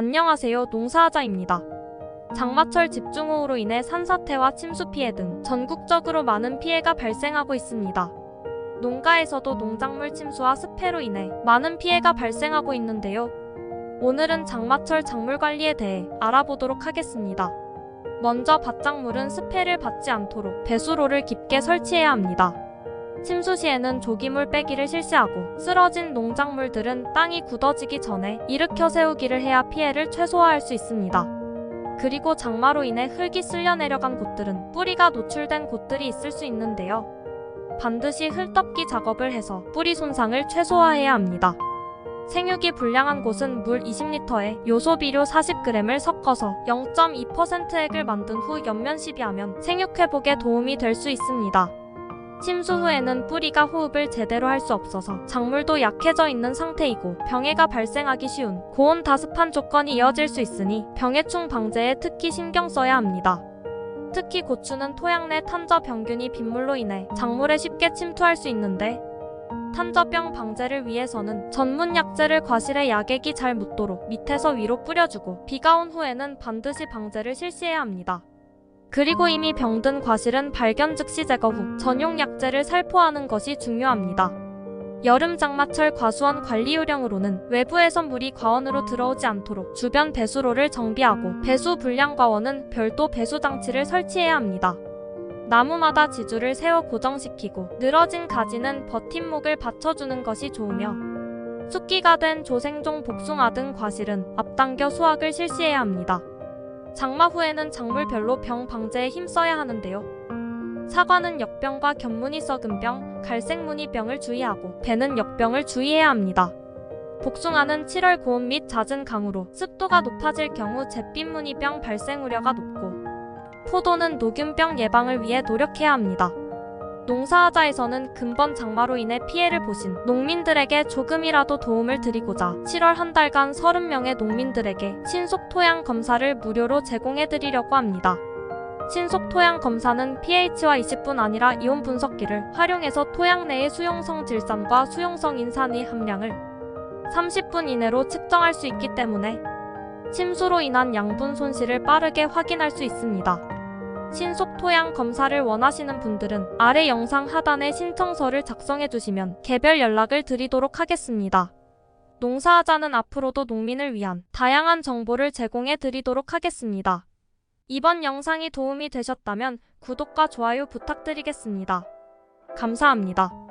안녕하세요. 농사하자입니다. 장마철 집중호우로 인해 산사태와 침수 피해 등 전국적으로 많은 피해가 발생하고 있습니다. 농가에서도 농작물 침수와 습해로 인해 많은 피해가 발생하고 있는데요. 오늘은 장마철 작물 관리에 대해 알아보도록 하겠습니다. 먼저 밭작물은 습해를 받지 않도록 배수로를 깊게 설치해야 합니다. 침수 시에는 조기물 빼기를 실시하고 쓰러진 농작물들은 땅이 굳어지기 전에 일으켜 세우기를 해야 피해를 최소화할 수 있습니다. 그리고 장마로 인해 흙이 쓸려 내려간 곳들은 뿌리가 노출된 곳들이 있을 수 있는데요. 반드시 흙덮기 작업을 해서 뿌리 손상을 최소화해야 합니다. 생육이 불량한 곳은 물 20리터에 요소 비료 40g을 섞어서 0.2%액을 만든 후 연면 시비하면 생육 회복에 도움이 될 수 있습니다. 침수 후에는 뿌리가 호흡을 제대로 할 수 없어서 작물도 약해져 있는 상태이고 병해가 발생하기 쉬운 고온 다습한 조건이 이어질 수 있으니 병해충 방제에 특히 신경 써야 합니다. 특히 고추는 토양 내 탄저 병균이 빗물로 인해 작물에 쉽게 침투할 수 있는데 탄저병 방제를 위해서는 전문 약재를 과실에 약액이 잘 묻도록 밑에서 위로 뿌려주고 비가 온 후에는 반드시 방제를 실시해야 합니다. 그리고 이미 병든 과실은 발견 즉시 제거 후 전용 약재를 살포하는 것이 중요합니다. 여름 장마철 과수원 관리 요령으로는 외부에서 물이 과원으로 들어오지 않도록 주변 배수로를 정비하고 배수 불량 과원은 별도 배수 장치를 설치해야 합니다. 나무마다 지주를 세워 고정시키고 늘어진 가지는 버팀목을 받쳐주는 것이 좋으며 숫기가 된 조생종 복숭아 등 과실은 앞당겨 수확을 실시해야 합니다. 장마 후에는 작물별로 병 방제에 힘써야 하는데요. 사과는 역병과 견무늬 썩은 병, 갈색 무늬 병을 주의하고 배는 역병을 주의해야 합니다. 복숭아는 7월 고온 및 잦은 강우로 습도가 높아질 경우 잿빛 무늬병 발생 우려가 높고 포도는 녹균병 예방을 위해 노력해야 합니다. 농사하자에서는 근본 장마로 인해 피해를 보신 농민들에게 조금이라도 도움을 드리고자 7월 한 달간 30명의 농민들에게 신속 토양 검사를 무료로 제공해 드리려고 합니다. 신속 토양 검사는 pH와 20분 아니라 이온 분석기를 활용해서 토양 내의 수용성 질산과 수용성 인산의 함량을 30분 이내로 측정할 수 있기 때문에 침수로 인한 양분 손실을 빠르게 확인할 수 있습니다. 신속 토양 검사를 원하시는 분들은 아래 영상 하단에 신청서를 작성해 주시면 개별 연락을 드리도록 하겠습니다. 농사하자는 앞으로도 농민을 위한 다양한 정보를 제공해 드리도록 하겠습니다. 이번 영상이 도움이 되셨다면 구독과 좋아요 부탁드리겠습니다. 감사합니다.